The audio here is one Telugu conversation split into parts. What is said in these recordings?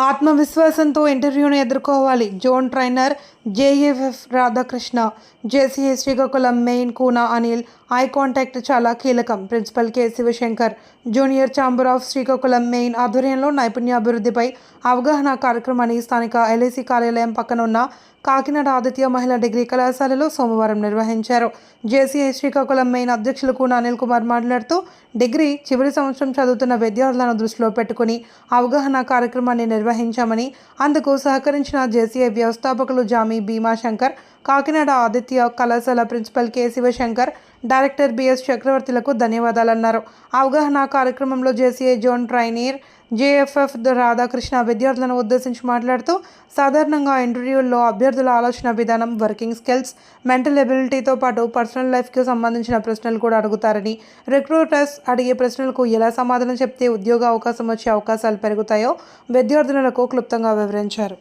ఆత్మవిశ్వాసంతో ఇంటర్వ్యూను ఎదుర్కోవాలి. Zone trainer JAF Radhakrishna JCA Srikakulam main Koona Anil eye contact చాలా కీలకం. Principal K Sivashankar junior chamber of Srikakulam main ఆధ్వర్యంలో నైపుణ్యాభివృద్ధిపై అవగాహన కార్యక్రమాన్ని స్థానిక ఎల్ఐసి కార్యాలయం పక్కన ఉన్న కాకినాడ ఆదిత్య మహిళా డిగ్రీ కళాశాలలో సోమవారం నిర్వహించారు. జేసీఐ శ్రీకాకుళం మెయిన్ అధ్యక్షులు కూన అనిల్ కుమార్ మాట్లాడుతూ డిగ్రీ చివరి సంవత్సరం చదువుతున్న విద్యార్థులను దృష్టిలో పెట్టుకుని అవగాహన కార్యక్రమాన్ని నిర్వహించామని అందుకు సహకరించిన జేసీఐ వ్యవస్థాపకులు జామీ భీమాశంకర్ కాకినాడ ఆదిత్య కళాశాల principal K Shivashankar director BS చక్రవర్తులకు ధన్యవాదాలన్నారు. అవగాహన కార్యక్రమంలో JCI zone trainer JFF Radhakrishna విద్యార్థులను ఉద్దేశించి మాట్లాడుతూ సాధారణంగా ఇంటర్వ్యూల్లో అభ్యర్థుల ఆలోచన విధానం వర్కింగ్ స్కిల్స్ మెంటల్ ఎబిలిటీతో పాటు పర్సనల్ లైఫ్కి సంబంధించిన ప్రశ్నలు కూడా అడుగుతారని రిక్రూటర్స్ అడిగే ప్రశ్నలకు ఎలా సమాధానం చెప్తే ఉద్యోగ అవకాశం వచ్చే అవకాశాలు పెరుగుతాయో విద్యార్థులకు క్లుప్తంగా వివరించారు.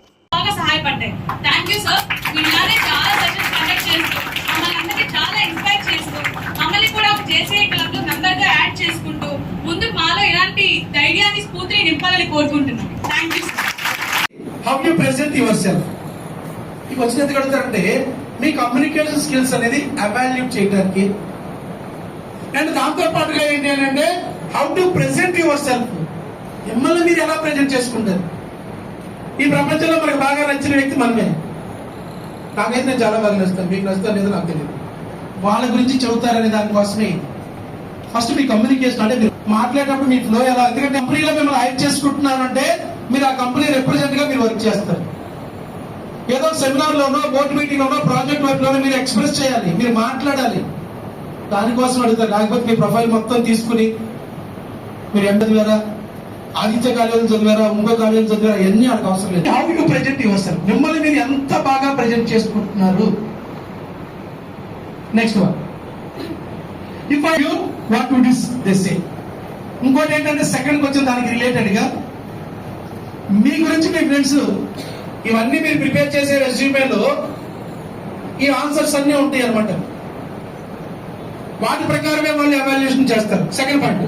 How you present yourself మీకు వచ్చిన ఎందుకు అడుగుతారంటే మీ కమ్యూనికేషన్ స్కిల్స్ అనేది అవాల్యూట్ చేయడానికి అండ్ దాంతో పాటుగా ఏంటి అని అంటే how to present yourself మిమ్మల్ని మీరు ఎలా ప్రెజెంట్ చేసుకుంటారు? ఈ ప్రపంచంలో మనకు బాగా నచ్చిన వ్యక్తి మనమే. నాకైతే నేను చాలా బాగా నచ్చుతాను. మీకు నచ్చుతాను లేదో నాకు తెలియదు వాళ్ళ గురించి చెబుతారనే దానికోసమే. ఫస్ట్ మీ కమ్యూనికేషన్ అంటే మీరు మాట్లాడేటప్పుడు మీ ఫ్లో ఎలా? ఎందుకంటే కంపెనీలో మిమ్మల్ని హైర్ చేసుకుంటున్నారంటే మీరు ఆ కంపెనీ రిప్రజెంట్గా మీరు వర్క్ చేస్తారు. ఏదో సెమినార్ లోనో బోర్డు మీటింగ్ లోనో ప్రాజెక్ట్ వర్క్ లోనో మీరు ఎక్స్ప్రెస్ చేయాలి మీరు మాట్లాడాలి. దానికోసం అడుగుతారు. లేకపోతే మీ ప్రొఫైల్ మొత్తం తీసుకుని మీరు ఎంత చదివారా? ఆదిత్య కాలేజీలో చదివారా? ఇంకో కాలేజీలో చదివారా? ఎన్ని వాళ్ళకి అవసరం లేదు. హౌ యూ ప్రజెంట్ యువర్ మిమ్మల్ని మీరు ఎంత బాగా ప్రజెంట్ చేసుకుంటున్నారు? Next one if I you what to this this ఇంకోటి ఏంటంటే సెకండ్ వచ్చిన దానికి రిలేటెడ్గా మీ గురించి మీ ఫ్రెండ్స్ ఇవన్నీ మీరు ప్రిపేర్ చేసే రెజ్యూమేలో ఈ ఆన్సర్స్ అన్నీ ఉంటాయి అనమాట వాటి ప్రకారమే వాళ్ళు ఎవాల్యుయేషన్ చేస్తారు. Second point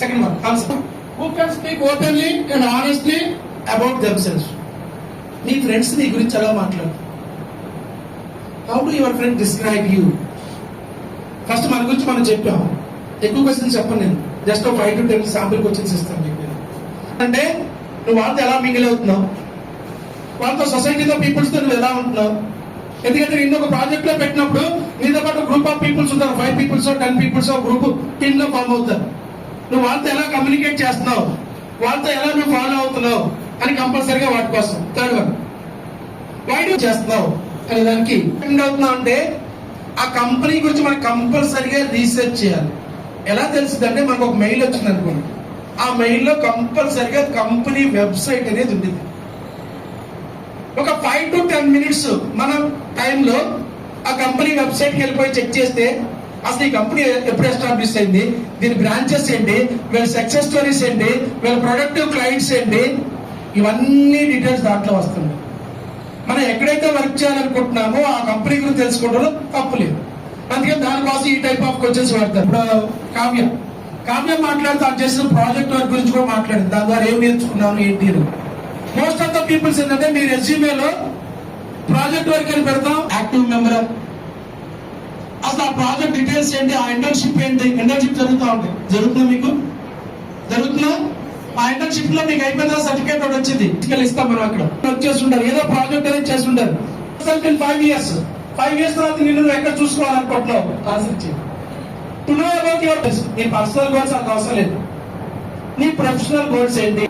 second one answer who can speak openly and honestly about themselves నీ ఫ్రెండ్స్ నీ గురించి ఎలా మాట్లాడు how do your friend describe you first మన గురించి మనం చెప్పాం ఎక్కువ క్వశ్చన్స్ చెప్పను నేను. జస్ట్ ఒక five to ten sample questions ఇస్తాను మీకు అంటే నువ్వు వాళ్ళతో ఎలా మింగిల్ అవుతున్నావు? వాళ్ళతో సొసైటీతో పీపుల్స్తో నువ్వు ఎలా ఉంటున్నావు? ఎందుకంటే నిన్ను ఒక ప్రాజెక్ట్లో పెట్టినప్పుడు నీతో పాటు గ్రూప్ ఆఫ్ పీపుల్స్ ఉంటారు. Five peoples ten peoples group టీమ్లో ఫామ్ అవుతారు. నువ్వు వాళ్ళతో ఎలా కమ్యూనికేట్ చేస్తున్నావు? వాళ్ళతో ఎలా నువ్వు ఫాలో అవుతున్నావు? అని కంపల్సరీగా వాటి కోసం. థర్డ్ వన్ వైడ్ చేస్తున్నావు? అనే దానికి ఎండ్ అవుతున్నావు అంటే ఆ కంపెనీ గురించి మనం కంపల్సరీగా రీసెర్చ్ చేయాలి. ఎలా తెలుస్తుంది అంటే మనకు ఒక మెయిల్ వచ్చింది అనుకోండి ఆ మెయిల్లో కంపెనీ వెబ్సైట్ అనేది ఉండేది ఒక ఫైవ్ టు టెన్ మినిట్స్ మన టైంలో ఆ కంపెనీ వెబ్సైట్కి వెళ్ళిపోయి చెక్ చేస్తే అసలు ఈ కంపెనీ ఎప్పుడు ఎస్టాబ్లిష్ అయింది? దీని బ్రాంచెస్ ఏంటి? వీళ్ళ సక్సెస్ స్టోరీస్ ఏంటి? వీళ్ళ ప్రొడక్టివ్ క్లయింట్స్ ఏంటి? ఇవన్నీ డీటెయిల్స్ దాంట్లో వస్తుంది మనం ఎక్కడైతే వర్క్ చేయాలనుకుంటున్నామో ఆ కంపెనీ గురించి తెలుసుకోవడంలో తప్పు లేదు. అందుకే దానికోసం ఈ టైప్ ఆఫ్ క్వశ్చన్స్ పెడతారు. ఇప్పుడు కావ్యం కావ్య మాట్లాడుతూ చేసిన ప్రాజెక్ట్ వర్క్ గురించి కూడా మాట్లాడింది. దాని ద్వారా ఏం నేర్చుకున్నాను ఏంటి మోస్ట్ ఆఫ్ ద పీపుల్స్ ఏంటంటే మీ రెజ్యూమేలో ప్రాజెక్ట్ వర్క్ అని పెడతాం? యాక్టివ్ మెంబర్ అసలు ఆ ప్రాజెక్ట్ డీటెయిల్స్ ఏంటి? ఆ ఇంటర్న్షిప్ ఏంటి? ఇంటర్న్షిప్ జరుగుతూ ఉంటాయి జరుగుతుందా మీకు? జరుగుతుందా? ఆ ఇంటర్న్షిప్లో మీకు అయిపోయిన సర్టిఫికేట్ ఒకటి వచ్చింది. తీసుకెళ్ళి ఇస్తాం మనం అక్కడ. వర్క్ చేస్తుంటారు. ఏదో ప్రాజెక్ట్ అనేది చేస్తుంటారు. అసలు ఫైవ్ ఇయర్స్ ఫైవ్ ఇయర్స్ తర్వాత నిన్ను ఎక్కడ చూసుకోవాలనుకుంటున్నావు? ఆసక్తి టు నో అబౌట్ యువర్ నీ పర్సనల్ గోల్స్ అంత అవసరం లేదు. నీ ప్రొఫెషనల్ గోల్స్ ఏంటి?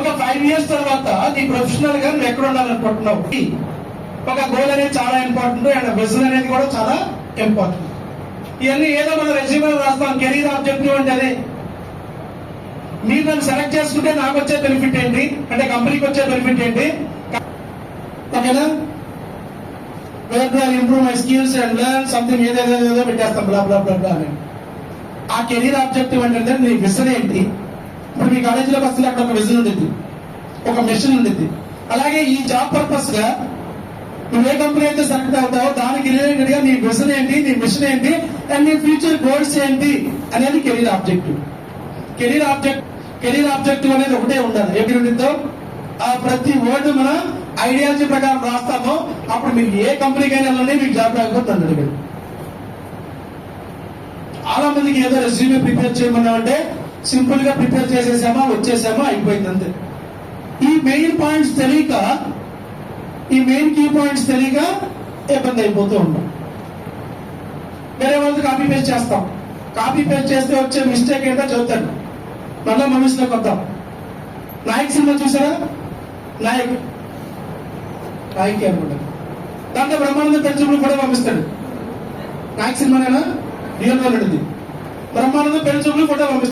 ఒక ఫైవ్ ఇయర్స్ తర్వాత నీ ప్రొఫెషనల్గా నువ్వు ఎక్కడ ఉండాలనుకుంటున్నావు? ఒక గోల్ అనేది చాలా ఇంపార్టెంట్ అండ్ విజన్ అనేది కూడా చాలా ఇంపార్టెంట్ ఇవన్నీ ఏదో మన రెజ్యూమే రాస్తాం కెరీర్ ఆబ్జెక్టివ్ అంటే అదే. మీరు నన్ను సెలెక్ట్ చేసుకుంటే నాకు వచ్చే బెనిఫిట్ ఏంటి? అంటే కంపెనీకి వచ్చే బెనిఫిట్ ఏంటి? ఓకేనా? Improve my skills and learn something ఏదేదో ఏదో పెట్టేస్తాం బ్లా బ్లా బ్లా బ్లా అని. ఆ కెరీర్ ఆబ్జెక్టివ్ అంటే నీ విజన్ ఏంటి? ఇప్పుడు మీ కాలేజీలోకి వస్తే అక్కడ ఒక విజన్ ఉండిద్ది ఒక మిషన్ ఉండిద్ది. అలాగే ఈ జాబ్ పర్పస్గా నువ్వు ఏ కంపెనీ అయితే సెలెక్ట్ అవుతావో దానికి రిలేటెడ్గా నీ విజన్ ఏంటి నీ మిషన్ ఏంటి అండ్ నీ ఫ్యూచర్ గోల్స్ ఏంటి అనేది career objective career object career objective అనేది ఒకటే ఉండాలి. ఎప్పుడు ఉండిద్దో ఆ ప్రతి వర్డ్ మన ఐడియాలజీ ప్రకారం రాస్తామో. అప్పుడు మీకు ఏ కంపెనీకైనా వెళ్ళండి మీకు జాబ్ రాకపోతే నన్ను చాలా మందికి ఏదో రెజ్యూమే ప్రిపేర్ చేయమన్నామంటే సింపుల్గా ప్రిపేర్ చేసేసామా వచ్చేసామా అయిపోయింది అంతే. ఈ మెయిన్ పాయింట్స్ తెలియక ఈ మెయిన్ కీ పాయింట్స్ తెలియక ఇబ్బంది అయిపోతూ ఉంటాం. వేరే వాళ్ళకి కాపీ పేస్ట్ చేస్తాం. కాపీ పేస్ట్ చేస్తే వచ్చే మిస్టేక్ ఏంటో చెబుతాను మళ్ళీ మనుషులకు వద్దాం. నాయక్ సినిమా చూసారా? నాయక్. నాయక్ అనుకుంటాను దాంట్లో బ్రహ్మానంద పెంచుకుని కూడా పంపిస్తాడు. నాకు సినిమానేనా? రియల్ వరల్డ్ ఇది బ్రహ్మానంద పెళ్ళి కూడా పంపిస్తాడు.